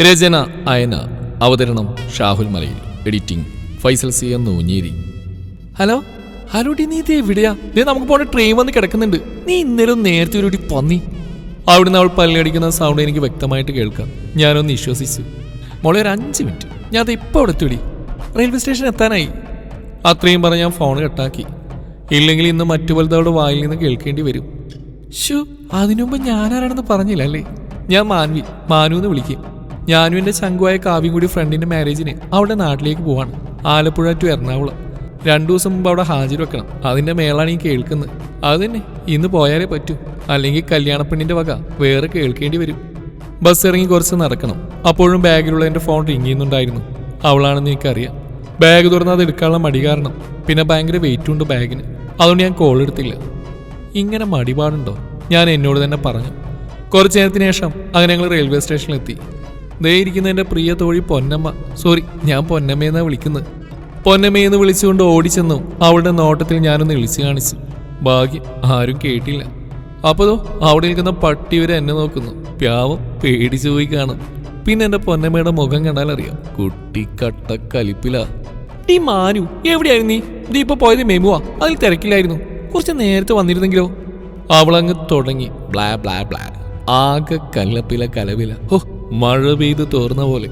രചന അയന. അവതരണം Shahul Malayil. Editing Faisal C M Noonjeri. Hello? ഹലോടി നീ ഇത് എവിടെയാ? ദേ നമുക്ക് പോണ ട്രെയിൻ വന്ന് കിടക്കുന്നുണ്ട്. നീ ഇന്നലെ നേരത്തെ ഒരു ഡി പന്നി. അവിടുന്ന് അവൾ പല്ലടിക്കുന്ന സൗണ്ട് എനിക്ക് വ്യക്തമായിട്ട് കേൾക്കാം. ഞാനൊന്ന് വിശ്വസിച്ചു. മോളെ ഒരു അഞ്ച് മിനിറ്റ്. ഞാൻ അത് ഇപ്പോൾ അവിടെ എത്തിടി റെയിൽവേ സ്റ്റേഷൻ എത്താനായി. അത്രയും പറഞ്ഞ് ഞാൻ ഫോൺ കട്ടാക്കി. ഇല്ലെങ്കിൽ ഇന്ന് മറ്റു വലുതവിടെ വായിൽ നിന്ന് കേൾക്കേണ്ടി വരും. ഷു അതിനുമുമ്പ് ഞാനാരാണെന്ന് പറഞ്ഞില്ല അല്ലേ? ഞാൻ മാൻവി മാനു എന്ന് വിളിക്കും. ഞാനും എന്റെ ചങ്കുവായ കാവ്യം കൂടി ഫ്രണ്ടിന്റെ മാരേജിന് അവിടെ നാട്ടിലേക്ക് പോവാണ്. ആലപ്പുഴ ടു എറണാകുളം. രണ്ടു ദിവസം മുമ്പ് അവിടെ ഹാജർ വെക്കണം. അതിന്റെ മേളാണ് ഈ കേൾക്കുന്നത്. അത് തന്നെ. ഇന്ന് പോയാലേ പറ്റൂ. അല്ലെങ്കിൽ കല്യാണപ്പെണ്ണിന്റെ വക വേറെ കേൾക്കേണ്ടി വരും. ബസ് ഇറങ്ങി കുറച്ച് നടക്കണം. അപ്പോഴും ബാഗിലുള്ള എന്റെ ഫോൺ റിങ് ചെയ്യുന്നുണ്ടായിരുന്നു. അവളാണെന്ന് എനിക്കറിയാം. ബാഗ് തുറന്ന് അത് എടുക്കാനുള്ള മടി കാരണം. പിന്നെ ഭയങ്കര വെയിറ്റും ഉണ്ട് ബാഗിന്. അതുകൊണ്ട് ഞാൻ കോൾ എടുത്തില്ല. ഇങ്ങനെ മടിപാടുണ്ടോ? ഞാൻ എന്നോട് തന്നെ പറഞ്ഞു. കുറച്ച് നേരത്തിന് ശേഷം അങ്ങനെ ഞങ്ങൾ റെയിൽവേ സ്റ്റേഷനിലെത്തി ദേ ഇരിക്കുന്ന എന്റെ പ്രിയ തോഴി പൊന്നമ്മ. സോറി ഞാൻ പൊന്നമ്മയെന്നാണ് വിളിക്കുന്നത്. പൊന്നമ്മയെന്ന് വിളിച്ചുകൊണ്ട് ഓടിച്ചെന്നു അവളുടെ നോട്ടത്തിൽ ഞാനൊന്ന് ഇളിച്ചു കാണിച്ചു. ഭാഗ്യം ആരും കേട്ടില്ല. അപ്പോഴോ അവിടെ നിൽക്കുന്ന പട്ടി വരെ എന്നെ നോക്കുന്നു. പ്യാവം പേടിച്ചു പോയി കാണും. പിന്നെ എന്റെ പൊന്നമ്മയുടെ മുഖം കണ്ടാൽ അറിയാം. കുട്ടി കട്ട കലിപ്പിലാ. ഈ മാനു എവിടെയായിരുന്നു നീ? നീ ഇപ്പൊ പോയത് മെമുവാ അതിൽ തിരക്കില്ലായിരുന്നു കുറച്ച് നേരത്തെ വന്നിരുന്നെങ്കിലോ? അവളങ്ങ് തുടങ്ങി. Blah blah blah. ആകെ കല്ലപ്പില കലവില. ഹോ മഴ പെയ്ത് തോർന്ന പോലെ.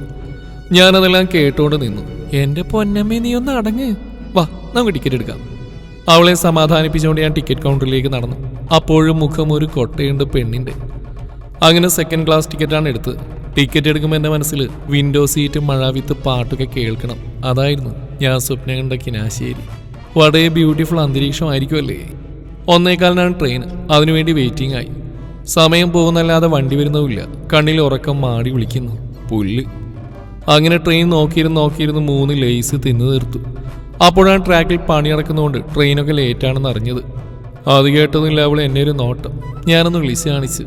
ഞാനതെല്ലാം കേട്ടോണ്ട് നിന്നു. എന്റെ പൊന്നമ്മേ നീ ഒന്ന് അടങ്ങ്. വാ നമുക്ക് ടിക്കറ്റ് എടുക്കാം. അവളെ സമാധാനിപ്പിച്ചുകൊണ്ട് ഞാൻ ടിക്കറ്റ് കൗണ്ടറിലേക്ക് നടന്നു. അപ്പോഴും മുഖം ഒരു കൊട്ടയുണ്ട് പെണ്ണിന്റെ. അങ്ങനെ സെക്കൻഡ് ക്ലാസ് ടിക്കറ്റാണ് എടുത്തത്. ടിക്കറ്റ് എടുക്കുമ്പോൾ എന്റെ മനസ്സിൽ വിൻഡോ സീറ്റ് മഴാവിത്ത് പാട്ടൊക്കെ കേൾക്കണം. അതായിരുന്നു ഞാൻ സ്വപ്നം കണ്ട കിനാശ്ശേരി വളരെ ബ്യൂട്ടിഫുൾ അന്തരീക്ഷമായിരിക്കുമല്ലേ ഒന്നേക്കാലിനാണ് ട്രെയിൻ അതിനുവേണ്ടി വെയിറ്റിംഗ് ആയി. സമയം പോകുന്നല്ലാതെ വണ്ടി വരുന്നതുമില്ല. കണ്ണിൽ ഉറക്കം മാടി വിളിക്കുന്നു. പുല്ല്. അങ്ങനെ ട്രെയിൻ നോക്കിയിരുന്ന് നോക്കിയിരുന്ന് മൂന്ന് ലേസ് തിന്നു തീർത്തു. അപ്പോഴാണ് ട്രാക്കിൽ പണി നടക്കുന്നതുകൊണ്ട് ട്രെയിനൊക്കെ ലേറ്റാണെന്ന് അറിഞ്ഞത്. അത് കേട്ടതില്ല അവൾ എന്നെ ഒരു നോട്ടം. ഞാനൊന്ന് വിളിച്ച് കാണിച്ച്.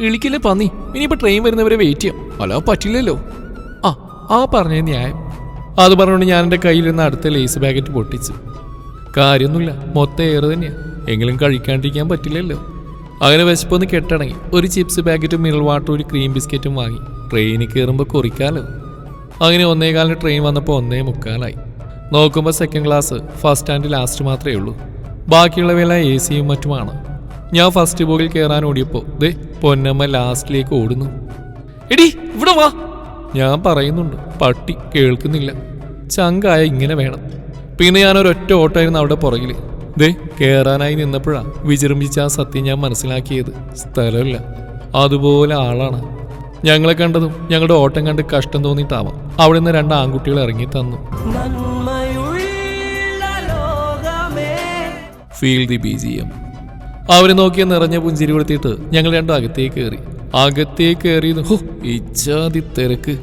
വിളിക്കില്ലേ പന്നി? ഇനിയിപ്പോൾ ട്രെയിൻ വരുന്നവരെ വെയിറ്റ് ചെയ്യാം. അല്ല പറ്റില്ലല്ലോ. ആ ആ പറഞ്ഞ ന്യായം. അത് പറഞ്ഞുകൊണ്ട് ഞാൻ എന്റെ കയ്യിലിരുന്ന അടുത്ത ലേസ് പാക്കറ്റ് പൊട്ടിച്ചു. കാര്യമൊന്നുമില്ല മൊത്തം ഏറെ തന്നെയാണ് എങ്കിലും കഴിക്കാണ്ടിരിക്കാൻ പറ്റില്ലല്ലോ. അങ്ങനെ വിശപ്പൊന്ന് കെട്ടണങ്ങി ഒരു ചിപ്സ് പാക്കറ്റും മിനറൽ വാട്ടറും ഒരു ക്രീം ബിസ്ക്കറ്റും വാങ്ങി. ട്രെയിനിൽ കയറുമ്പോൾ കുറിക്കാലോ. അങ്ങനെ ഒന്നേകാലിന് ട്രെയിൻ വന്നപ്പോൾ ഒന്നേ മുക്കാലായി. നോക്കുമ്പോൾ second class first and last മാത്രമേ ഉള്ളൂ. ബാക്കിയുള്ളവയെല്ലാം എ സിയും മറ്റുമാണ്. ഞാൻ ഫസ്റ്റ് ബോഗിൽ കയറാൻ ഓടിയപ്പോൾ ദേ പൊന്നമ്മ ലാസ്റ്റിലേക്ക് ഓടുന്നു. എടി ഇവിടെ വാ. ഞാൻ പറയുന്നുണ്ട് പട്ടി കേൾക്കുന്നില്ല. ചങ്കായ ഇങ്ങനെ വേണം. പിന്നെ ഞാൻ ഒരൊറ്റ ഓട്ടമായിരുന്നു അവിടെ പുറകിൽ ദേ കേറാനായി നിന്നപ്പോഴാ വിജൃംഭിച്ച ആ സത്യം ഞാൻ മനസ്സിലാക്കിയത്. സ്ഥലമില്ല. അതുപോലെ ആളാണ്. ഞങ്ങളെ കണ്ടതും ഞങ്ങളുടെ ഓട്ടം കണ്ട് കഷ്ടം തോന്നിയിട്ടാവാം. അവിടെ നിന്ന് രണ്ട് ആൺകുട്ടികൾ ഇറങ്ങി തന്നു. Feel the B G M അവരെ നോക്കിയ നിറഞ്ഞ പുഞ്ചിരി കൊടുത്തിട്ട് ഞങ്ങൾ രണ്ടും അകത്തേക്ക് കയറി. അകത്തേക്ക് കയറിയത് ഹോ ഇച്ചാതി തിരക്ക്.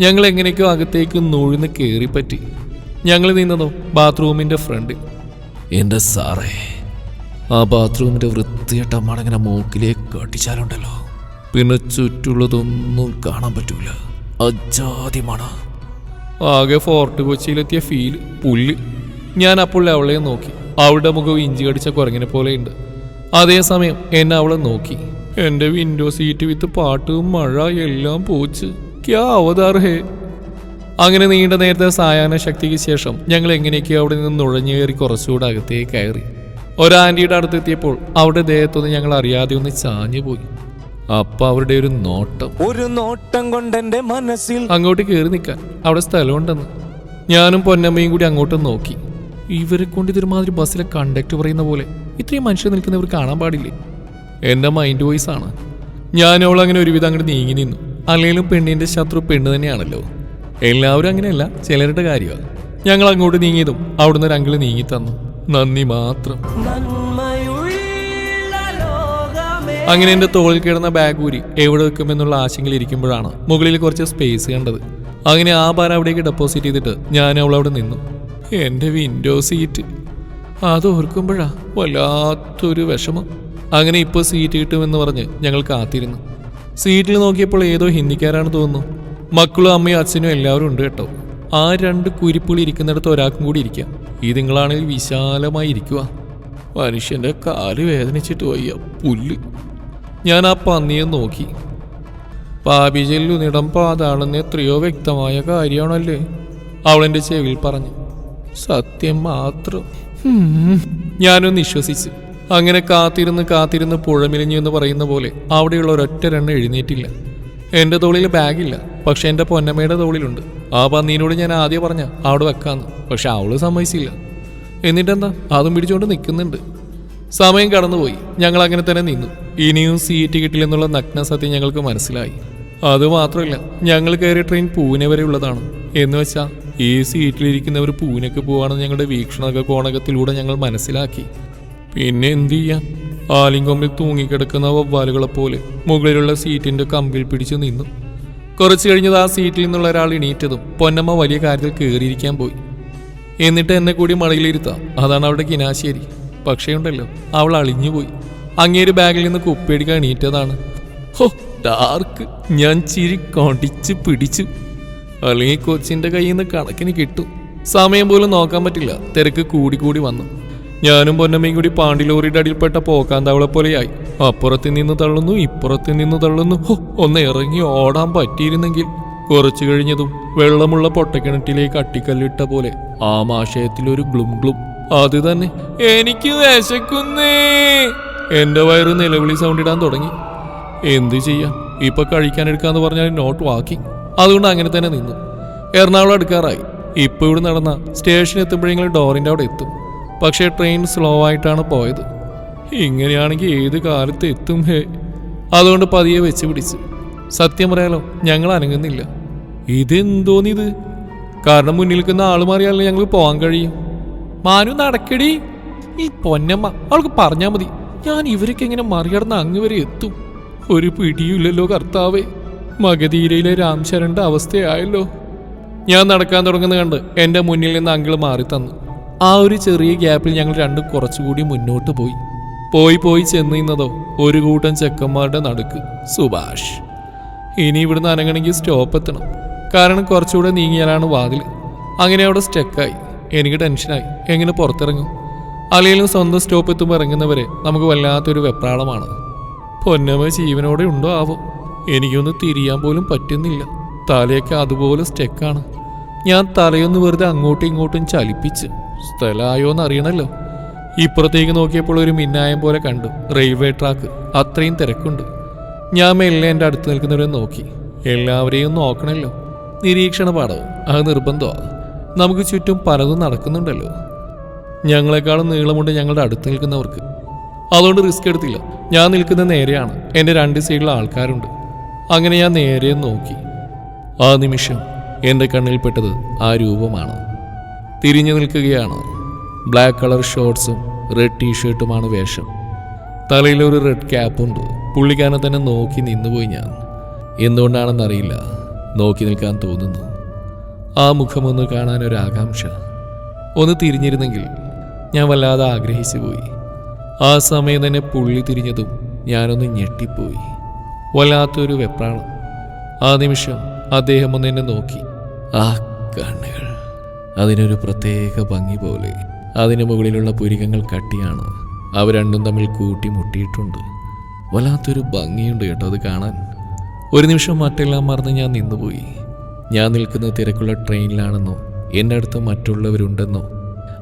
ഞങ്ങൾ എങ്ങനെയൊക്കെയോ അകത്തേക്ക് നൂഴിന്ന് കയറിപ്പറ്റി. ഞങ്ങൾ നിന്നതോ ബാത്റൂമിന്റെ ഫ്രണ്ട്. എന്റെ സാറേ ആ ബാത്റൂമിന്റെ വൃത്തിയട്ട മണങ്ങനെ മൂക്കിലേക്ക് കാട്ടിച്ചാലുണ്ടല്ലോ. പിന്നെ ചുറ്റുള്ളതൊന്നും കാണാൻ പറ്റൂല. അജാതി ആകെ ഫോർട്ട് കൊച്ചിയിലെത്തിയ ഫീൽ പുല്ല്. ഞാൻ അപ്പോൾ അവളെ നോക്കി. അവളുടെ മുഖം ഇഞ്ചി കടിച്ച കുരങ്ങിനെ പോലെയുണ്ട്. അതേസമയം എന്നെ അവളെ നോക്കി. എന്റെ വിൻഡോ സീറ്റ് വിത്ത് പാട്ടും മഴ എല്ലാം പോച്ച്. ക്യാ അവതാർ ഹേ? അങ്ങനെ നീണ്ട നേരത്തെ സായാഹ്ന ശക്തിക്ക് ശേഷം ഞങ്ങൾ എങ്ങനെയൊക്കെയോ അവിടെ നിന്ന് നുഴഞ്ഞു കയറി കുറച്ചുകൂടെ അകത്തേക്ക് കയറി. ഒരാന്റിയുടെ അടുത്തെത്തിയപ്പോൾ അവിടെ ദേഹത്തൊന്ന് ഞങ്ങൾ അറിയാതെ ഒന്ന് ചാഞ്ഞു പോയി. അപ്പൊ അവരുടെ ഒരു നോട്ടം. ഒരു നോട്ടം കൊണ്ട് എന്റെ മനസ്സിൽ അങ്ങോട്ട് കയറി നിൽക്കാൻ അവിടെ സ്ഥലമുണ്ടെന്ന്. ഞാനും പൊന്നമ്മയും കൂടി അങ്ങോട്ട് നോക്കി. ഇവരെ കൊണ്ട് ഇതൊരുമാതിരി ബസ്സിലെ കണ്ടക്ടർ പറയുന്ന പോലെ ഇത്രയും മനുഷ്യർ നിൽക്കുന്നവർ കാണാൻ പാടില്ലേ? എന്റെ മൈൻഡ് വോയിസ് ആണ്. ഞാൻ അവൾ അങ്ങനെ ഒരുവിധം അങ്ങോട്ട് നീങ്ങി നിന്നു. അല്ലെങ്കിലും പെണ്ണിന്റെ ശത്രു പെണ്ണ് തന്നെയാണല്ലോ. എല്ലാവരും അങ്ങനെയല്ല ചിലരുടെ കാര്യമാണ്. ഞങ്ങൾ അങ്ങോട്ട് നീങ്ങിയതും അവിടുന്ന് ഒരു നീങ്ങി തന്നു നന്ദി മാത്രം. അങ്ങനെ എന്റെ തോളിൽ കിടന്ന ബാഗ് ഊരി എവിടെ വെക്കുമെന്നുള്ള ആശങ്കയിൽ ഇരിക്കുമ്പോഴാണ് മുകളിൽ കുറച്ച് സ്പേസ് കണ്ടത്. അങ്ങനെ ആ ബാർ അവിടേക്ക് ഡെപ്പോസിറ്റ് ചെയ്തിട്ട് ഞാൻ അവൾ അവിടെ നിന്നു. എന്റെ വിൻഡോ സീറ്റ് അത് ഓർക്കുമ്പോഴാ വല്ലാത്തൊരു വിഷമം. അങ്ങനെ ഇപ്പോൾ സീറ്റ് കിട്ടുമെന്ന് പറഞ്ഞ് ഞങ്ങൾ കാത്തിരുന്നു. സീറ്റിൽ നോക്കിയപ്പോൾ ഏതോ ഹിന്ദിക്കാരാണ് തോന്നുന്നു. മക്കളും അമ്മയും അച്ഛനും എല്ലാവരും ഉണ്ട് കേട്ടോ. ആ രണ്ട് കുരിപ്പുകൾ ഇരിക്കുന്നിടത്ത് ഒരാൾക്കും കൂടി ഇരിക്കാം. ഇതുങ്ങളാണെങ്കിൽ വിശാലമായി ഇരിക്കുക മനുഷ്യന്റെ കാൽ വേദനിച്ചിട്ട് വയ്യ. പുല്ല്. ഞാൻ ആ പന്നിയെ നോക്കി. പാപി പാതാണെന്ന് എത്രയോ വ്യക്തമായ കാര്യമാണല്ലേ? അവളെന്റെ ചെവിയിൽ പറഞ്ഞു. സത്യം മാത്രം. ഞാനൊന്ന് വിശ്വസിച്ചു. അങ്ങനെ കാത്തിരുന്ന് കാത്തിരുന്ന് പുഴമിലിഞ്ഞു എന്ന് പറയുന്ന പോലെ അവിടെയുള്ള ഒരൊറ്റ രണ്ണ് എഴുന്നേറ്റില്ല. എന്റെ തോളിൽ ബാഗില്ല. പക്ഷെ എന്റെ പൊന്നമ്മയുടെ തോളിലുണ്ട്. ആ പന്നീനോട് ഞാൻ ആദ്യം പറഞ്ഞ അവിടെ വെക്കാന്ന്. പക്ഷെ അവൾ സമ്മതിച്ചില്ല. എന്നിട്ടെന്താ? അതും പിടിച്ചുകൊണ്ട് നിൽക്കുന്നുണ്ട് സമയം കടന്നുപോയി. ഞങ്ങൾ അങ്ങനെ തന്നെ നിന്നു. ഇനിയും സീറ്റ് കിട്ടില്ലെന്നുള്ള നഗ്ന സത്യം ഞങ്ങൾക്ക് മനസ്സിലായി. അത് മാത്രമല്ല ഞങ്ങൾ കയറിയ ട്രെയിൻ പൂനെ വരെ ഉള്ളതാണ്. എന്ന് വെച്ചാൽ ഈ സീറ്റിലിരിക്കുന്നവർ പൂനെക്ക് പോവാണെന്ന് ഞങ്ങളുടെ വീക്ഷണക കോണകത്തിലൂടെ ഞങ്ങൾ മനസ്സിലാക്കി. പിന്നെ എന്തു ചെയ്യാം? ആലിങ്കൊമ്പിൽ തൂങ്ങിക്കിടക്കുന്ന വവ്വാലുകളെ പോലെ മുകളിലുള്ള സീറ്റിന്റെ കമ്പിൽ പിടിച്ചു നിന്നു. കുറച്ചു കഴിഞ്ഞത് ആ സീറ്റിൽ നിന്നുള്ള ഒരാൾ എണീറ്റതും പൊന്നമ്മ വലിയ കാര്യത്തിൽ കയറിയിരിക്കാൻ പോയി. എന്നിട്ട് എന്നെ കൂടി മടയിലിരുത്താം അതാണ് അവിടെ കിനാശേരി. പക്ഷേ ഉണ്ടല്ലോ അവൾ അളിഞ്ഞുപോയി അങ്ങേര് ബാഗിൽ നിന്ന് കുപ്പിയടിക്കാൻ എണീറ്റതാണ്. ഹോ ഡാർക്ക്. ഞാൻ ചിരി കൊണ്ടിച്ച് പിടിച്ചു. അല്ലെങ്കിൽ കൊച്ചിന്റെ കയ്യിൽ നിന്ന് കണക്കിന് കിട്ടും. സമയം പോലും നോക്കാൻ പറ്റില്ല. തിരക്ക് കൂടി കൂടി വന്നു. ഞാനും പൊന്നമ്മയും കൂടി പാണ്ടിലോറിയുടെ അടിയിൽപ്പെട്ട പോക്കാന്തവളെ പോലെയായി അപ്പുറത്ത് നിന്ന് തള്ളുന്നു. ഇപ്പുറത്ത് നിന്ന് തള്ളുന്നു ഒന്ന് ഇറങ്ങി ഓടാൻ പറ്റിയിരുന്നെങ്കിൽ. കുറച്ചു കഴിഞ്ഞതും വെള്ളമുള്ള പൊട്ടക്കിണറ്റിലേക്ക് അട്ടിക്കല്ലിട്ട പോലെ ആ മാശയത്തിലൊരു ഗ്ലും ഗ്ലും. അത് തന്നെ. എനിക്ക് വിശക്കുന്നേ. എന്റെ വയറ് നിലവിളി സൗണ്ട് ഇടാൻ തുടങ്ങി. എന്ത് ചെയ്യാം? ഇപ്പൊ കഴിക്കാൻ എടുക്കാന്ന് പറഞ്ഞാൽ നോട്ട് വാക്കിംഗ് അതുകൊണ്ട് അങ്ങനെ തന്നെ നിന്നു. എറണാകുളം എടുക്കാറായി ഇപ്പൊ ഇവിടെ നടന്ന സ്റ്റേഷൻ എത്തുമ്പോഴെങ്കിലും ഡോറിന്റെ അവിടെ എത്തും. പക്ഷേ ട്രെയിൻ സ്ലോ ആയിട്ടാണ് പോയത്. ഇങ്ങനെയാണെങ്കിൽ ഏത് കാലത്ത് എത്തും ഹേ. അതുകൊണ്ട് പതിയെ വെച്ച് പിടിച്ച്. സത്യം പറയാലോ ഞങ്ങൾ അനങ്ങുന്നില്ല. ഇതെന്തോന്നിത്? കാരണം മുന്നിൽ നിൽക്കുന്ന ആൾ മാറിയാലേ ഞങ്ങൾ പോകാൻ കഴിയും. മാനു നടക്കടി. ഈ പൊന്നമ്മ അവൾക്ക് പറഞ്ഞാൽ മതി. ഞാൻ ഇവരൊക്കെ എങ്ങനെ മറികടന്ന് അങ്ങ് വരെ എത്തും. ഒരു പിടിയുമില്ലല്ലോ കർത്താവേ. മഗധീരയിലെ രാംശരന്റെ അവസ്ഥയായല്ലോ. ഞാൻ നടക്കാൻ തുടങ്ങുന്ന കണ്ട് എന്റെ മുന്നിൽ നിന്ന് അങ്കിൾ മാറി തന്നു ആ ഒരു ചെറിയ ഗ്യാപ്പിൽ ഞങ്ങൾ രണ്ടും കുറച്ചുകൂടി മുന്നോട്ട് പോയി. പോയി പോയി ചെന്നിരുന്നതോ ഒരു കൂട്ടം ചെക്കന്മാരുടെ നടുക്ക്. സുഭാഷ് ഇനി ഇവിടുന്ന് അനങ്ങണമെങ്കിൽ സ്റ്റോപ്പ് എത്തണം. കാരണം കുറച്ചുകൂടെ നീങ്ങിയാലാണ് വാതിൽ. അങ്ങനെ അവിടെ സ്റ്റക്കായി എനിക്ക് ടെൻഷനായി എങ്ങനെ പുറത്തിറങ്ങും? അല്ലെങ്കിലും സ്വന്തം സ്റ്റോപ്പ് എത്തുമ്പോൾ ഇറങ്ങുന്നവരെ നമുക്ക് വല്ലാത്തൊരു വെപ്രാളമാണ്. പൊന്നമ്മ ജീവനോടെ ഉണ്ടോ ആവോ? എനിക്കൊന്ന് തിരിയാൻ പോലും പറ്റുന്നില്ല. തലയൊക്കെ അതുപോലെ സ്റ്റെക്കാണ് ഞാൻ തലയൊന്ന് വെറുതെ അങ്ങോട്ടും ഇങ്ങോട്ടും ചലിപ്പിച്ച്. സ്ഥലമായോന്ന് അറിയണല്ലോ ഇപ്പുറത്തേക്ക് നോക്കിയപ്പോൾ ഒരു മിന്നായം പോലെ കണ്ടു. Railway track. അത്രയും തിരക്കുണ്ട്. ഞാൻ മെല്ലെ എന്റെ അടുത്ത് നിൽക്കുന്നവരെ നോക്കി. എല്ലാവരെയും നോക്കണല്ലോ. നിരീക്ഷണ പാഠവും അത് നിർബന്ധമാണ് നമുക്ക് ചുറ്റും പലതും നടക്കുന്നുണ്ടല്ലോ. ഞങ്ങളെക്കാളും നീളമുണ്ട് ഞങ്ങളുടെ അടുത്ത് നിൽക്കുന്നവർക്ക്. അതുകൊണ്ട് റിസ്ക് എടുത്തില്ല. ഞാൻ നിൽക്കുന്ന നേരെയാണ്. എന്റെ രണ്ട് സൈഡിൽ ആൾക്കാരുണ്ട്. അങ്ങനെ ഞാൻ നേരെ നോക്കി. ആ നിമിഷം എന്റെ കണ്ണിൽപ്പെട്ടത് ആ രൂപമാണ്. തിരിഞ്ഞു നിൽക്കുകയാണ്. ബ്ലാക്ക് കളർ ഷോർട്സും റെഡ് ടീഷർട്ടുമാണ് വേഷം. തലയിൽ ഒരു റെഡ് ക്യാപ്പുണ്ട് പുള്ളിക്കാരനെ തന്നെ നോക്കി നിന്നുപോയി ഞാൻ. എന്തുകൊണ്ടാണെന്നറിയില്ല. നോക്കി നിൽക്കാൻ തോന്നുന്നു. ആ മുഖമൊന്ന് കാണാൻ ഒരു ആകാംക്ഷ. ഒന്ന് തിരിഞ്ഞിരുന്നെങ്കിൽ ഞാൻ വല്ലാതെ ആഗ്രഹിച്ചു പോയി. ആ സമയം തന്നെ പുള്ളി തിരിഞ്ഞതും ഞാനൊന്ന് ഞെട്ടിപ്പോയി. വല്ലാത്തൊരു വെപ്രാളം. ആ നിമിഷം അദ്ദേഹം ഒന്ന് എന്നെ നോക്കി. ആ കണ്ണുകൾ. അതിനൊരു പ്രത്യേക ഭംഗി പോലെ. അതിന് മുകളിലുള്ള പുരികങ്ങൾ കട്ടിയാണ്. അവ രണ്ടും തമ്മിൽ കൂട്ടിമുട്ടിയിട്ടുണ്ട് വല്ലാത്തൊരു ഭംഗിയുണ്ട് കേട്ടോ അത് കാണാൻ. ഒരു നിമിഷം മറ്റെല്ലാം മറന്ന് ഞാൻ നിന്നുപോയി. ഞാൻ നിൽക്കുന്ന തിരക്കുള്ള ട്രെയിനിലാണെന്നോ എന്റെ അടുത്ത് മറ്റുള്ളവരുണ്ടെന്നോ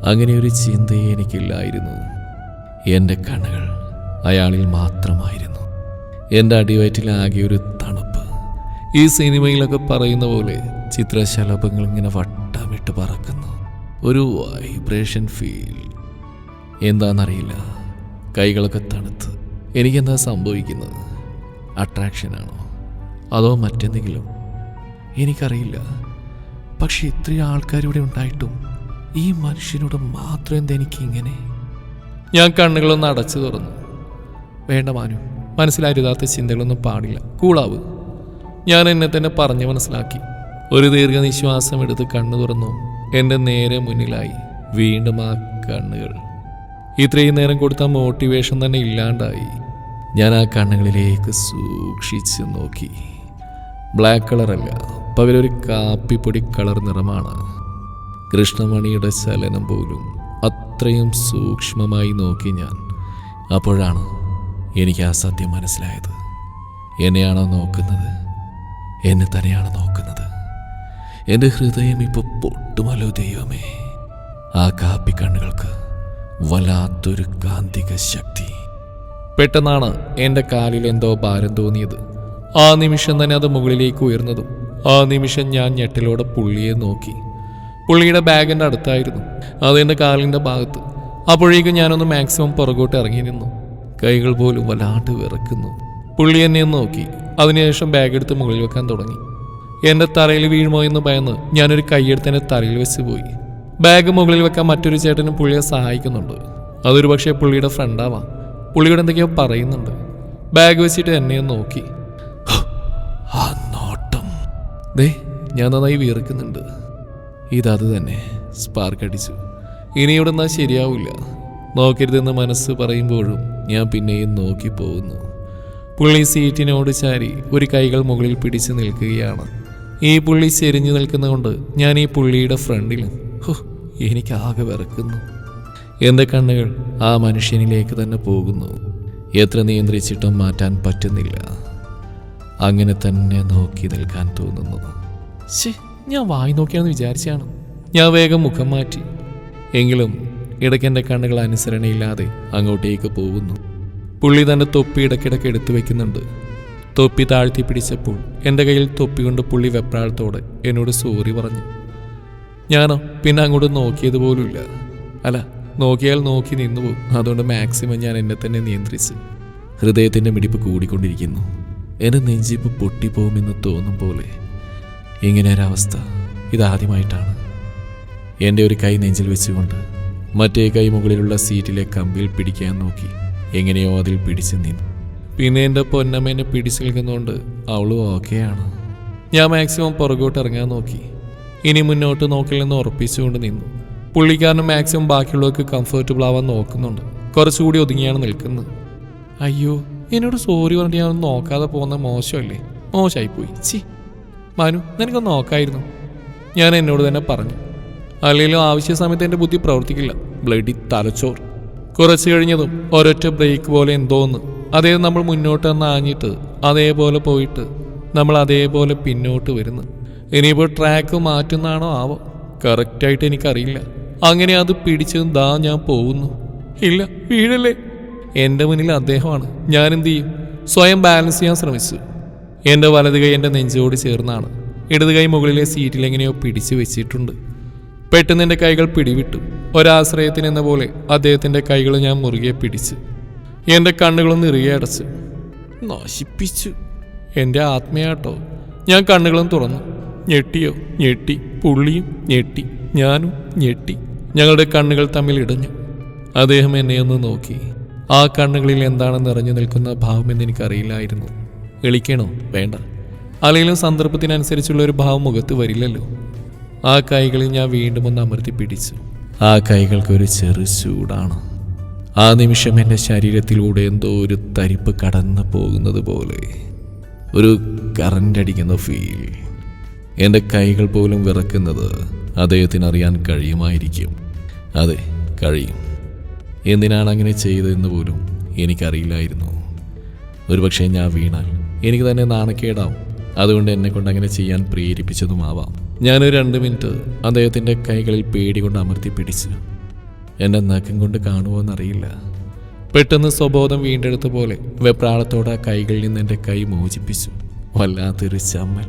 അങ്ങനെ ഒരു ചിന്തയെ എനിക്കില്ലായിരുന്നു. എന്റെ കണ്ണുകൾ അയാളിൽ മാത്രമായിരുന്നു. എന്റെ അടിവയറ്റിൽ ആകെ ഒരു തണുപ്പ്. ഈ സിനിമയിലൊക്കെ പറയുന്ന പോലെ ചിത്രശലഭങ്ങൾ ഇങ്ങനെ വട്ടമിട്ട് പറക്കുന്നു ഒരു വൈബ്രേഷൻ ഫീൽ. എന്താണെന്നറിയില്ല കൈകളൊക്കെ തണുത്ത്. എനിക്കെന്താ സംഭവിക്കുന്നത്? അട്രാക്ഷനാണോ? അതോ മറ്റെന്തെങ്കിലും? എനിക്കറിയില്ല. പക്ഷെ ഇത്രയും ആൾക്കാരിവിടെ ഉണ്ടായിട്ടും ഈ മനുഷ്യനോട് മാത്രം എന്താ എനിക്കിങ്ങനെ? ഞാൻ കണ്ണുകളൊന്ന് അടച്ചു തുറന്നു. വേണ്ട മാനു മനസ്സിലായിരുതാത്ത ചിന്തകളൊന്നും പാടില്ല. കൂളാവ്. ഞാൻ എന്നെ തന്നെ പറഞ്ഞു മനസ്സിലാക്കി. ഒരു ദീർഘനിശ്വാസം എടുത്ത് കണ്ണു തുറന്നു. എന്റെ നേരെ മുന്നിലായി വീണ്ടും ആ കണ്ണുകൾ. ഇത്രയും നേരം കൊടുത്ത മോട്ടിവേഷൻ തന്നെ ഇല്ലാണ്ടായി. ഞാൻ ആ കണ്ണുകളിലേക്ക് സൂക്ഷിച്ച് നോക്കി. ബ്ലാക്ക് കളറല്ല പകരൊരു കാപ്പിപ്പൊടി കളർ നിറമാണ്. കൃഷ്ണമണിയുടെ ചലനം പോലും അത്രയും സൂക്ഷ്മമായി നോക്കി ഞാൻ. അപ്പോഴാണ് എനിക്ക് ആ സത്യം മനസ്സിലായത്. എന്നെയാണോ നോക്കുന്നത്? എന്നെ തന്നെയാണ് നോക്കുന്നത്. എന്റെ ഹൃദയം ഇപ്പോൾ പൊട്ടുമല്ലോ ദൈവമേ. ആ കാപ്പി കണ്ണുകൾക്ക് വല്ലാത്തൊരു കാന്തിക ശക്തി. പെട്ടെന്നാണ് എന്റെ കാലിൽ എന്തോ ഭാരം തോന്നിയത്. ആ നിമിഷം തന്നെ അത് മുകളിലേക്ക് ഉയർന്നതും ആ നിമിഷം ഞാൻ ഞെട്ടിലോടെ പുള്ളിയെ നോക്കി. പുള്ളിയുടെ ബാഗിന്റെ അടുത്തായിരുന്നു അതെന്റെ കാലിന്റെ ഭാഗത്ത്. അപ്പോഴേക്കും ഞാനൊന്ന് മാക്സിമം പുറകോട്ട് ഇറങ്ങി നിന്നു. കൈകൾ പോലും വല്ലാണ്ട് വിറക്കുന്നു. പുള്ളി എന്നെ നോക്കി അതിനുശേഷം ബാഗ് എടുത്ത് മുകളിൽ വെക്കാൻ തുടങ്ങി. എന്റെ തറയിൽ വീഴുമോ എന്ന് ഭയന്ന് ഞാനൊരു കൈയെടുത്ത് എന്റെ തറയിൽ വെച്ച് പോയി. ബാഗ് മുകളിൽ വെക്കാൻ മറ്റൊരു ചേട്ടന് പുള്ളിയെ സഹായിക്കുന്നുണ്ട്. അതൊരു പക്ഷേ പുള്ളിയുടെ ഫ്രണ്ടാവാം. പുള്ളിയോട് എന്തൊക്കെയോ പറയുന്നുണ്ട്. ബാഗ് വെച്ചിട്ട് എന്നെ നോക്കി. ആ നോട്ടം. ദേ ഞാൻ നന്നായി വീറിക്കുന്നുണ്ട് ഇതത് തന്നെ സ്പാർക്ക് അടിച്ചു. ഇനി ഇവിടെ നിന്നാൽ ശരിയാവില്ല നോക്കരുതെന്ന് മനസ്സ് പറയുമ്പോഴും ഞാൻ പിന്നെയും നോക്കി പോകുന്നു. പുള്ളി സീറ്റിനോട് ചാരി ഒരു കൈകൾ മുകളിൽ പിടിച്ച് നിൽക്കുകയാണ്. ഈ പുള്ളി ചെരിഞ്ഞു നിൽക്കുന്നതുകൊണ്ട് ഞാൻ ഈ പുള്ളിയുടെ ഫ്രണ്ടിലും ഹോ എനിക്ക് ആകെ വിറക്കുന്നു. എന്റെ കണ്ണുകൾ ആ മനുഷ്യനിലേക്ക് തന്നെ പോകുന്നു. എത്ര നിയന്ത്രിച്ചിട്ടും മാറ്റാൻ പറ്റുന്നില്ല. അങ്ങനെ തന്നെ നോക്കി നിൽക്കാൻ തോന്നുന്നു. ഞാൻ വായി നോക്കിയാണെന്ന് വിചാരിച്ചാണ്. ഞാൻ വേഗം മുഖം മാറ്റി. എങ്കിലും ഇടയ്ക്ക് എന്റെ കണ്ണുകൾ അനുസരണയില്ലാതെ അങ്ങോട്ടേക്ക് പോകുന്നു. പുള്ളി തന്റെ തൊപ്പി ഇടയ്ക്കിടയ്ക്ക് എടുത്തു വെക്കുന്നുണ്ട്. തൊപ്പി താഴ്ത്തി പിടിച്ചപ്പോൾ എന്റെ കയ്യിൽ തൊപ്പി കൊണ്ട് പുള്ളി വെപ്രാളത്തോടെ എന്നോട് സോറി പറഞ്ഞു. ഞാനോ പിന്നെ അങ്ങോട്ട് നോക്കിയത് പോലുമില്ല അല്ല നോക്കിയാൽ നോക്കി നിന്നു പോകും. അതുകൊണ്ട് മാക്സിമം ഞാൻ എന്നെ തന്നെ നിയന്ത്രിച്ച് ഹൃദയത്തിന്റെ മിടിപ്പ് കൂടിക്കൊണ്ടിരിക്കുന്നു. എന്റെ നെഞ്ചിപ്പ് പൊട്ടിപ്പോകുമെന്ന് തോന്നും പോലെ ഇങ്ങനെ ഒരവസ്ഥ ഇതാദ്യമായിട്ടാണ്. എന്റെ ഒരു കൈ നെഞ്ചിൽ വെച്ചുകൊണ്ട് മറ്റേ കൈ മുകളിലുള്ള സീറ്റിലെ കമ്പിയിൽ പിടിക്കാൻ നോക്കി എങ്ങനെയോ അതിൽ പിടിച്ച് നിന്നു. പിന്നെ എന്റെ പൊന്നമ്മേനെ പിടിച്ചു നിൽക്കുന്നതുകൊണ്ട് അവളും ഓക്കെയാണ്. ഞാൻ മാക്സിമം പുറകോട്ട് ഇറങ്ങാൻ നോക്കി. ഇനി മുന്നോട്ട് നോക്കില്ലെന്ന് ഉറപ്പിച്ചുകൊണ്ട് നിന്നു. പുള്ളിക്കാരന് മാക്സിമം ബാക്കിയുള്ളവർക്ക് കംഫർട്ടബിൾ ആവാൻ നോക്കുന്നുണ്ട്. കുറച്ചുകൂടി ഒതുങ്ങിയാണ് നിൽക്കുന്നത്. അയ്യോ എന്നോട് സോറി പറഞ്ഞിട്ട് ഞാൻ നോക്കാതെ പോകുന്ന മോശമല്ലേ? മോശമായിപ്പോയി ചി മനു നിനക്കൊന്ന് നോക്കായിരുന്നു. ഞാൻ എന്നോട് തന്നെ പറഞ്ഞു. അല്ലെങ്കിലും ആവശ്യ സമയത്ത് എന്റെ ബുദ്ധി പ്രവർത്തിക്കില്ല. ബ്ലഡി തലച്ചോർ കുറച്ച് കഴിഞ്ഞതും ഒരൊറ്റ ബ്രേക്ക് പോലെ എന്തോന്ന്. അതേ നമ്മൾ മുന്നോട്ട് വന്ന് ആഞ്ഞിട്ട് അതേപോലെ പോയിട്ട് നമ്മൾ അതേപോലെ പിന്നോട്ട് വരുന്നു. ഇനിയിപ്പോൾ ട്രാക്ക് മാറ്റുന്നാണോ ആവോ? കറക്റ്റായിട്ട് എനിക്കറിയില്ല. അങ്ങനെ അത് പിടിച്ചതും ദാ ഞാൻ പോകുന്നു. ഇല്ല വീഴല്ലേ? എന്റെ മുന്നിൽ അദ്ദേഹമാണ്. ഞാൻ എന്ത് ചെയ്യും? സ്വയം ബാലൻസ് ചെയ്യാൻ ശ്രമിച്ചു. എന്റെ വലത് കൈ എന്റെ നെഞ്ചോട് ചേർന്നാണ്. ഇടത് കൈ മുകളിലെ സീറ്റിൽ എങ്ങനെയോ പിടിച്ചു വെച്ചിട്ടുണ്ട്. പെട്ടെന്ന് എന്റെ കൈകൾ പിടിവിട്ടു. ഒരാശ്രയത്തിനെന്ന പോലെ അദ്ദേഹത്തിന്റെ കൈകൾ ഞാൻ മുറുകെ പിടിച്ചു. എന്റെ കണ്ണുകളൊന്ന് ഇറുകെ അടച്ച്. നശിപ്പിച്ചു. എന്റെ ആത്മയാട്ടോ ഞാൻ കണ്ണുകളും തുറന്നു. ഞെട്ടിയോ ഞെട്ടി പുള്ളിയും ഞെട്ടി ഞാനും ഞെട്ടി ഞങ്ങളുടെ കണ്ണുകൾ തമ്മിൽ ഇടഞ്ഞു. അദ്ദേഹം എന്നെ ഒന്ന് നോക്കി. ആ കണ്ണുകളിൽ എന്താണ് നിറഞ്ഞു നിൽക്കുന്ന ഭാവമെന്ന് എനിക്കറിയില്ലായിരുന്നു. എളിക്കണോ? വേണ്ട. അല്ലെങ്കിലും സന്ദർഭത്തിനനുസരിച്ചുള്ള ഒരു ഭാവം മുഖത്ത് വരില്ലല്ലോ. ആ കൈകളിൽ ഞാൻ വീണ്ടും ഒന്ന് അമർത്തി പിടിച്ചു. ആ കൈകൾക്ക് ഒരു ചെറു ചൂടാണ്. ആ നിമിഷം എന്റെ ശരീരത്തിലൂടെ എന്തോ ഒരു തരിപ്പ് കടന്നു പോകുന്നത് പോലെ. ഒരു കറണ്ട് അടിക്കുന്ന ഫീൽ എന്റെ കൈകൾ പോലും വിറക്കുന്നത് അദ്ദേഹത്തിന് അറിയാൻ കഴിയുമായിരിക്കും. അതെ കഴിയും. എന്തിനാണ് അങ്ങനെ ചെയ്തതെന്ന് പോലും എനിക്കറിയില്ലായിരുന്നു. ഒരുപക്ഷെ ഞാൻ വീണാൽ എനിക്ക് തന്നെ നാണക്കേടാവും. അതുകൊണ്ട് എന്നെ കൊണ്ട് അങ്ങനെ ചെയ്യാൻ പ്രേരിപ്പിച്ചതുമാവാം. ഞാനൊരു രണ്ട് മിനിറ്റ് അദ്ദേഹത്തിന്റെ കൈകളിൽ പേടി കൊണ്ട് അമർത്തി പിടിച്ചു. എന്നെ നഖം കൊണ്ട് കാണുമോ എന്നറിയില്ല. പെട്ടെന്ന് സ്വബോധം വീണ്ടെടുത്ത പോലെ വെപ്രാളത്തോടെ ആ കൈകളിൽ നിന്ന് എന്റെ കൈ മോചിപ്പിച്ചു. വല്ലാത്തൊരു ചമ്മൽ.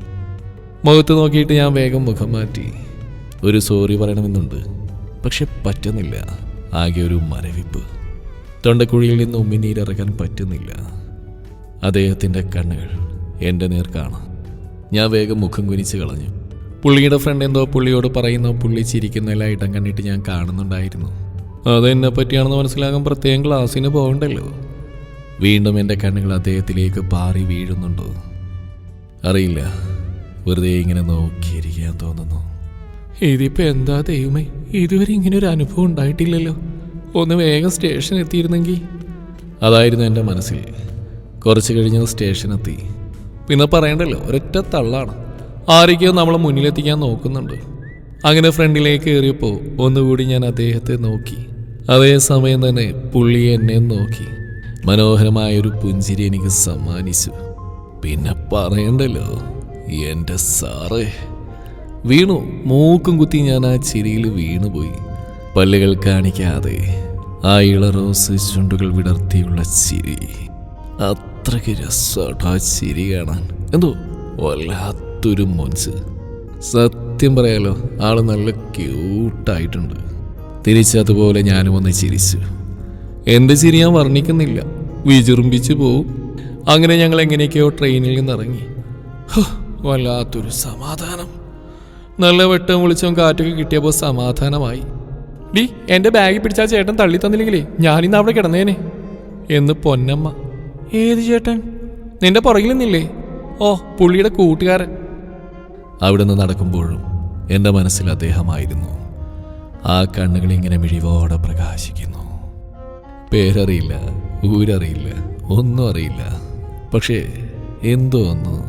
മുഖത്ത് നോക്കിയിട്ട് ഞാൻ വേഗം മുഖം മാറ്റി. ഒരു സോറി പറയണമെന്നുണ്ട്. പക്ഷെ പറ്റുന്നില്ല. ആകെ ഒരു മരവിപ്പ്. തൊണ്ടക്കുഴിയിൽ നിന്ന് ഉമ്മിനീരിറക്കാൻ പറ്റുന്നില്ല. അദ്ദേഹത്തിന്റെ കണ്ണുകൾ എന്റെ നേർക്കാണ് ഞാൻ വേഗം മുഖം കുനിച്ച് കളഞ്ഞു. പുള്ളിയുടെ ഫ്രണ്ട് എന്തോ പുള്ളിയോട് പറയുന്ന പുള്ളി ചിരിക്കുന്നതെല്ലാം ഇടം കണ്ടിട്ട് ഞാൻ കാണുന്നുണ്ടായിരുന്നു. അതെന്നെ പറ്റിയാണെന്ന് മനസ്സിലാകാൻ പ്രത്യേകം ക്ലാസ്സിന് പോകണ്ടല്ലോ. വീണ്ടും എന്റെ കണ്ണുകൾ അദ്ദേഹത്തിലേക്ക് പാറി വീഴുന്നുണ്ടോ? അറിയില്ല. വെറുതെ ഇങ്ങനെ നോക്കിയിരിക്കാൻ തോന്നുന്നു. ഇതിപ്പോ എന്താ ദൈവമേ? ഇതുവരെ ഇങ്ങനെ ഒരു അനുഭവം ഉണ്ടായിട്ടില്ലല്ലോ. ഒന്ന് വേഗം സ്റ്റേഷൻ എത്തിയിരുന്നെങ്കിൽ. അതായിരുന്നു എന്റെ മനസ്സിൽ. കുറച്ച് കഴിഞ്ഞ് സ്റ്റേഷൻ എത്തി പിന്നെ പറയണ്ടല്ലോ ഒരൊറ്റ തള്ളാണ്. ആരൊക്കെയോ നമ്മളെ മുന്നിലെത്തിക്കാൻ നോക്കുന്നുണ്ട്. അങ്ങനെ ഫ്രണ്ടിലേക്ക് കയറിയപ്പോൾ ഒന്നുകൂടി ഞാൻ അദ്ദേഹത്തെ നോക്കി. അതേ സമയം തന്നെ പുള്ളി എന്നെ നോക്കി. മനോഹരമായൊരു പുഞ്ചിരി എനിക്ക് സമ്മാനിച്ചു. പിന്നെ പറയണ്ടല്ലോ എന്റെ സാറേ. വീണു മൂക്കും കുത്തി ഞാൻ ആ ചിരിയിൽ വീണുപോയി. പല്ലുകൾ കാണിക്കാതെ ആ ഇളറോസ് ചുണ്ടുകൾ വിടർത്തിയുള്ള ചിരി. അത്രയ്ക്ക് രസമാട്ടോ ആ ചിരി കാണാൻ. എന്തോ വല്ലാത്തൊരു മൊഞ്ച്. സത്യം പറയാലോ ആൾ നല്ല ക്യൂട്ടായിട്ടുണ്ട് തിരിച്ചതുപോലെ ഞാനും ഒന്ന് ചിരിച്ചു. എന്ത് ചിരി ഞാൻ വർണിക്കുന്നില്ല. വിജൃംഭിച്ചു പോവും. അങ്ങനെ ഞങ്ങൾ എങ്ങനെയൊക്കെയോ ട്രെയിനിൽ നിന്നിറങ്ങി. വല്ലാത്തൊരു സമാധാനം. നല്ല വെട്ടം വിളിച്ചും കാറ്റൊക്കെ കിട്ടിയപ്പോൾ സമാധാനമായി. ഡി എന്റെ ബാഗ് പിടിച്ചാ ചേട്ടൻ തള്ളി തന്നില്ലെങ്കിലേ ഞാനിന്ന് അവിടെ കിടന്നേനെ. എന്ന് പൊന്നമ്മ ഏത് ചേട്ടൻ? നിന്റെ പുറകിൽ നിന്നില്ലേ? ഓ പുള്ളിയുടെ കൂട്ടുകാരൻ. അവിടുന്ന് നടക്കുമ്പോഴും എന്റെ മനസ്സിൽ അദ്ദേഹമായിരുന്നു. ആ കണ്ണുകൾ ഇങ്ങനെ മിഴിവോടെ പ്രകാശിക്കുന്നു. പേരറിയില്ല ഊരറിയില്ല ഒന്നും അറിയില്ല. പക്ഷേ എന്തോ ഒന്ന്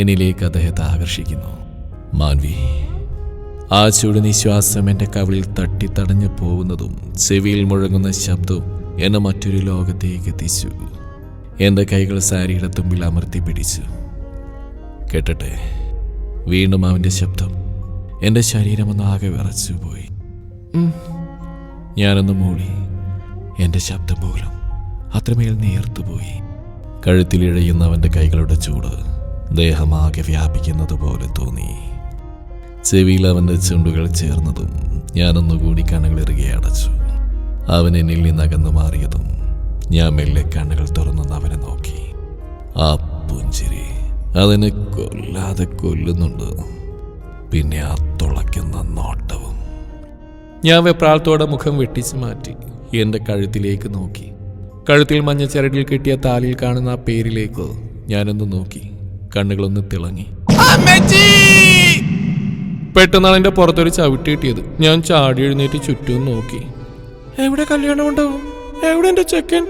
എന്നിലേക്ക് അദ്ദേഹത്തെ ആകർഷിക്കുന്നു. മാൻവി ആ ചുടുനിശ്വാസം എന്റെ കവിളിൽ തട്ടി തടഞ്ഞു പോകുന്നതും ചെവിയിൽ മുഴങ്ങുന്ന ശബ്ദവും എന്നെ മറ്റൊരു ലോകത്തേക്ക് എത്തിച്ചു. എന്റെ കൈകൾ സാരിയുടെ തുമ്പിൽ അമർത്തി പിടിച്ചു. കേട്ടട്ടെ വീണ്ടും അവന്റെ ശബ്ദം. എന്റെ ശരീരമൊന്ന് ആകെ വിറച്ചുപോയി. ഞാനൊന്ന് മൂളി എന്റെ ശബ്ദം പോലും അത്രമേൽ നേർത്തുപോയി കഴുത്തിലിഴയുന്ന അവന്റെ കൈകളുടെ ചൂട് ദേഹമാകെ വ്യാപിക്കുന്നത് പോലെ തോന്നി. ചെവിയിൽ അവന്റെ ചുണ്ടുകൾ ചേർന്നതും ഞാനൊന്നുകൂടി കണ്ണുകളിറുകെ അടച്ചു. അവൻ എന്നിൽ നിന്നകന്നു മാറിയതും ഞാൻ മെല്ലെ കണ്ണുകൾ തുറന്നു അവനെ നോക്കി. ആ പുഞ്ചിരി അതിനെ കൊല്ലാതെ കൊല്ലുന്നുണ്ട്. പിന്നെ ആ തുളയ്ക്കുന്ന നോട്ടവും. ഞാൻ വെപ്രാളത്തോടെ മുഖം വെട്ടിച്ചു മാറ്റി എന്റെ കഴുത്തിലേക്ക് നോക്കി. കഴുത്തിൽ മഞ്ഞ ചരടിൽ കെട്ടിയ താലിൽ കാണുന്ന ആ പേരിലേക്ക് ഞാനൊന്ന് നോക്കി. കണ്ണുകളൊന്ന് തിളങ്ങി. പെട്ടെന്നാണ് എന്റെ പുറത്തൊരു ചവിട്ടി കിട്ടിയത്. ഞാൻ ചാടി എഴുന്നേറ്റ് ചുറ്റും നോക്കി. എവിടെ കല്യാണം ഉണ്ടാവും എവിടെ എന്റെ ചെക്കൻ?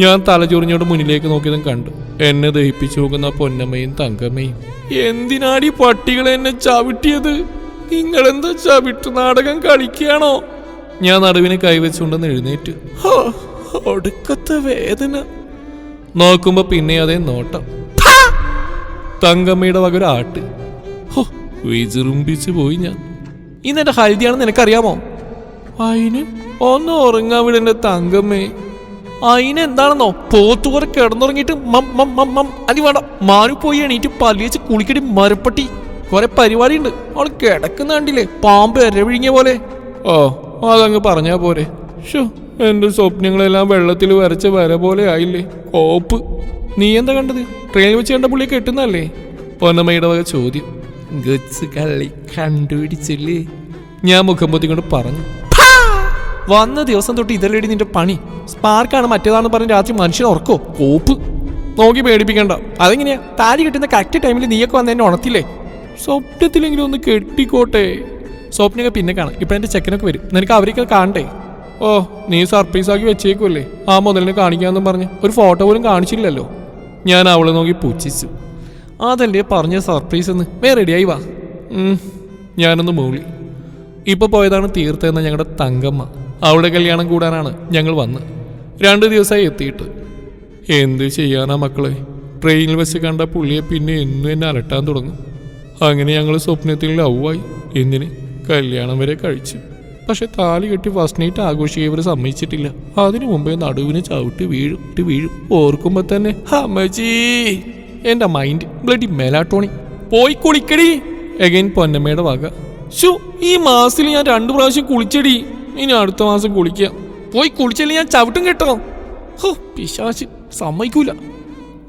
ഞാൻ തലചൊറിഞ്ഞോട് മുന്നിലേക്ക് നോക്കിയതും കണ്ടു. എന്നെ ദഹിപ്പിച്ചു നോക്കുന്ന പൊന്നമ്മയും തങ്കമ്മയും. എന്തിനാടി പട്ടികൾ എന്നെ ചവിട്ടിയത്? നിങ്ങളെന്താ ചവിട്ടു നാടകം കളിക്കുകയാണോ? ഞാൻ നടുവിനെ കൈവച്ചുകൊണ്ടെന്ന് എഴുന്നേറ്റ്. ഒടുക്കത്തെ വേദന. നോക്കുമ്പോ പിന്നെ അതേ നോട്ടം! തങ്കമ്മയുടെ വക ഒരു ആട്ട്. ഹോ, പോയി ഞാൻ. ഇന്നെന്റെ ഹൽദിയാണെന്ന് നിനക്കറിയാമോ? അയിന് ഒന്ന് ഉറങ്ങാൻ വിടെന്റെ തങ്കമ്മേ. അയിന് എന്താണെന്നോ? പോത്തുകുറെ കിടന്നുറങ്ങിയിട്ട് മം മം മം അതി വേണ്ട. മാനു പോയി എണീറ്റ് പല്ലിയച്ച് കുളിക്കടി മരപ്പട്ടി. കുറെ പരിപാടിയുണ്ട്. അവൾ കിടക്കുന്ന കണ്ടില്ലേ? പാമ്പ് എരവിഴിഞ്ഞ പോലെ. ഓ അതങ്ങ് പറഞ്ഞാ പോരെ. ഷോ എന്റെ സ്വപ്നങ്ങളെല്ലാം വെള്ളത്തിൽ വരച്ച വര പോലെ ആയില്ലേ? കോപ്പ്. നീ എന്താ കണ്ടത്? ട്രെയിനിൽ വെച്ച് കണ്ട പുള്ളിയെ കെട്ടുന്നല്ലേ പൊന്നമ്മയുടെ വക ചോദ്യം. ഗച്ച് കള്ളി കണ്ടുപിടിച്ചില്ലേ? ഞാൻ മുഖം പൊത്തിക്കൊണ്ട് പറഞ്ഞു. "ഭാ! വന്ന ദിവസം തൊട്ട് ഇതല്ലേടി നിന്റെ പണി. സ്പാർക്കാണ് മറ്റേതാണെന്ന് പറഞ്ഞ് രാത്രി മനുഷ്യൻ ഉറക്കോ? കോപ്പ്. നോക്കി പേടിപ്പിക്കണ്ട. അതെങ്ങനെയാ? താലി കിട്ടുന്ന കറക്റ്റ് ടൈമിൽ നീയൊക്കെ വന്ന് എന്നെ ഉണർത്തില്ലേ? സ്വപ്നത്തിലെങ്കിലും ഒന്ന് കെട്ടിക്കോട്ടെ. സ്വപ്നമൊക്കെ പിന്നെ കാണാം. ഇപ്പൊ എന്റെ ചെക്കനൊക്കെ വരും. നിനക്ക് അവരൊക്കെ കാണണ്ടേ? ഓ നീ സർപ്രൈസ് ആക്കി വെച്ചേക്കുമല്ലേ ആ മുതലിനെ കാണിക്കാന്നും പറഞ്ഞ് ഒരു ഫോട്ടോ പോലും കാണിച്ചില്ലല്ലോ. ഞാൻ അവളെ നോക്കി പൂച്ചിച്ചു അതല്ലേ പറഞ്ഞ സർപ്രൈസ് എന്ന്. വേ റെഡിയായി വാ. ഞാനൊന്ന് മൂളി. ഇപ്പൊ പോയതാണ് തീർത്തെന്ന ഞങ്ങളുടെ തങ്കമ്മ. അവളുടെ കല്യാണം കൂടാനാണ് ഞങ്ങൾ വന്ന്. രണ്ട് ദിവസമായി എത്തിയിട്ട്. എന്ത് ചെയ്യാനാ മക്കളെ? ട്രെയിനിൽ വെച്ച് കണ്ട പുള്ളിയെ പിന്നെ എന്നും എന്നെ അലട്ടാൻ തുടങ്ങും. അങ്ങനെ ഞങ്ങൾ സ്വപ്നത്തിൽ ലവായി. എന്തിന്? കല്യാണം വരെ കഴിച്ചു. പക്ഷെ താലി കെട്ടി ഫസ്റ്റ് നൈറ്റ് ആഘോഷിക്കാൻ ഇവർ സമ്മതിച്ചിട്ടില്ല. അതിനു മുമ്പേ നടുവിന് ചവിട്ടി വീഴും ഇട്ട് വീഴും. ഓർക്കുമ്പോ തന്നെ അമ്മജീ എന്റെ മൈൻഡ് ബ്ലഡി മെലാട്ടോണി പോയി കുളിക്കടി. എഗൈൻ പൊന്നമ്മയുടെ വക. ഷു ഈ മാസത്തിൽ ഞാൻ രണ്ടു പ്രാവശ്യം കുളിച്ചടി. ഇനി അടുത്ത മാസം കുളിക്കുക. പോയി കുളിച്ചില്ലെങ്കിൽ ഞാൻ ചവിട്ടും കേട്ടോ ഹോ പിശാശ് സമ്മതിക്കൂല.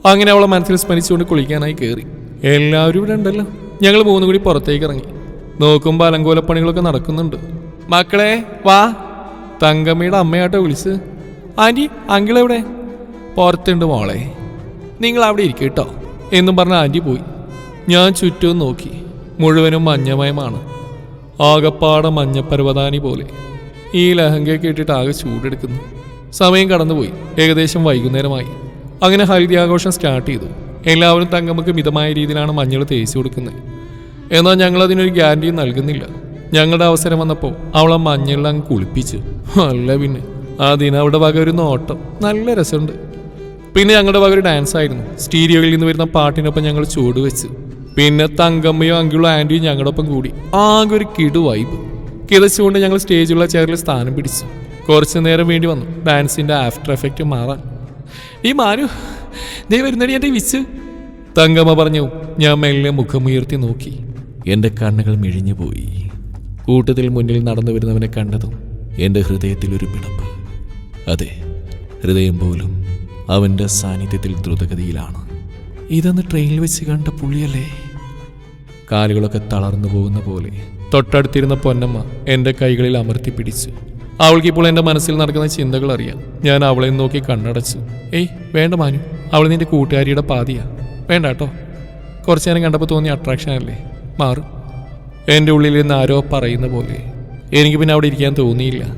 അങ്ങനെ അവളെ മനസ്സിൽ സ്മരിച്ചുകൊണ്ട് കുളിക്കാനായി കയറി എല്ലാവരും ഇവിടെ ഉണ്ടല്ലോ. ഞങ്ങൾ മൂന്നും കൂടി പുറത്തേക്ക് ഇറങ്ങി. നോക്കുമ്പോൾ അലങ്കോലപ്പണികളൊക്കെ നടക്കുന്നുണ്ട്. മക്കളെ വാ. തങ്കമ്മയുടെ അമ്മയാട്ടോ വിളിച്ച് ആന്റി അങ്കിളെവിടെ പുറത്തുണ്ട് മോളെ. നിങ്ങൾ അവിടെ ഇരിക്കും കേട്ടോ. എന്നും പറഞ്ഞ ആന്റി പോയി. ഞാൻ ചുറ്റും നോക്കി. മുഴുവനും മഞ്ഞമയമാണ്. ആകപ്പാട മഞ്ഞപ്പർവതാനി പോലെ. ഈ ലഹങ്കയൊക്കെ ഇട്ടിട്ട് ആകെ ചൂടെടുക്കുന്നു. സമയം കടന്നുപോയി. ഏകദേശം വൈകുന്നേരമായി. അങ്ങനെ ഹരിതി ആഘോഷം സ്റ്റാർട്ട് ചെയ്തു. എല്ലാവരും തങ്കമ്മക്ക് മിതമായ രീതിയിലാണ് മഞ്ഞൾ തേച്ചു കൊടുക്കുന്നത്. എന്നാൽ ഞങ്ങൾ അതിനൊരു ഗ്യാരണ്ടി നൽകുന്നില്ല. ഞങ്ങളുടെ അവസരം വന്നപ്പോൾ അവളെ മഞ്ഞളിൽ അങ്ങ് കുളിപ്പിച്ചു. അല്ല പിന്നെ അതിന് അവിടെ വക ഒരു നോട്ടം. നല്ല രസമുണ്ട്. പിന്നെ ഞങ്ങളുടെ വക ഒരു ഡാൻസ് ആയിരുന്നു. സ്റ്റീരിയോയിൽ നിന്ന് വരുന്ന പാട്ടിനൊപ്പം ഞങ്ങൾ ചുവട് വെച്ച് പിന്നെ തങ്കമ്മയും അങ്കിളും ആന്റിയും ഞങ്ങളുടെ ഒപ്പം കൂടി. ആകെ ഒരു കിടു വൈബ് കിതച്ചുകൊണ്ട് ഞങ്ങൾ സ്റ്റേജിലുള്ള ചെയറിൽ സ്ഥാനം പിടിച്ചു. കുറച്ചു നേരം വേണ്ടി വന്നു. ഡാൻസിന്റെ ആഫ്റ്റർ എഫക്റ്റ് മാറാൻ. ഈ മാനു ദേ വരുന്നടി എന്റെ വിച്ച്. തങ്കമ്മ പറഞ്ഞു. ഞാൻ മെല്ലെ മുഖമുയർത്തി നോക്കി. എന്റെ കണ്ണുകൾ മിഴിഞ്ഞു പോയി. കൂട്ടത്തിൽ മുന്നിൽ നടന്നു വരുന്നവനെ കണ്ടതും എന്റെ ഹൃദയത്തിൽ ഒരു പിടപ്പ്. അതെ ഹൃദയം പോലും അവന്റെ സാന്നിധ്യത്തിൽ ദ്രുതഗതിയിലാണ്. ഇതൊന്ന് ട്രെയിനിൽ വെച്ച് കണ്ട പുള്ളിയല്ലേ? കാലുകളൊക്കെ തളർന്നു പോകുന്ന പോലെ. തൊട്ടടുത്തിരുന്ന പൊന്നമ്മ എന്റെ കൈകളിൽ അമർത്തി പിടിച്ചു അവൾക്കിപ്പോൾ എന്റെ മനസ്സിൽ നടക്കുന്ന ചിന്തകൾ അറിയാം. ഞാൻ അവളെ നോക്കി കണ്ണടച്ചു ഏയ് വേണ്ട മാനു അവൾ നിന്റെ കൂട്ടുകാരിയുടെ പാതിയാ. വേണ്ട കേട്ടോ. കുറച്ചു നേരം കണ്ടപ്പോൾ തോന്നിയ അട്രാക്ഷൻ അല്ലേ? മാറും. എന്റെ ഉള്ളിൽ നിന്ന് ആരോ പറയുന്ന പോലെ എനിക്ക് പിന്നെ അവിടെ ഇരിക്കാൻ തോന്നിയില്ല.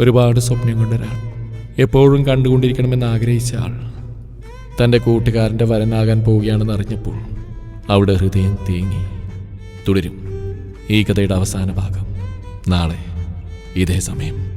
ഒരുപാട് സ്വപ്നം കൊണ്ടൊരാൾ എപ്പോഴും കണ്ടുകൊണ്ടിരിക്കണമെന്ന് ആഗ്രഹിച്ച ആൾ തന്റെ കൂട്ടുകാരന്റെ വരനാകാൻ പോവുകയാണെന്ന് അറിഞ്ഞപ്പോൾ അവിടെ ഹൃദയം തേങ്ങി തുടരും ഈ കഥയുടെ അവസാന ഭാഗം. നാളെ ഇതേ സമയം.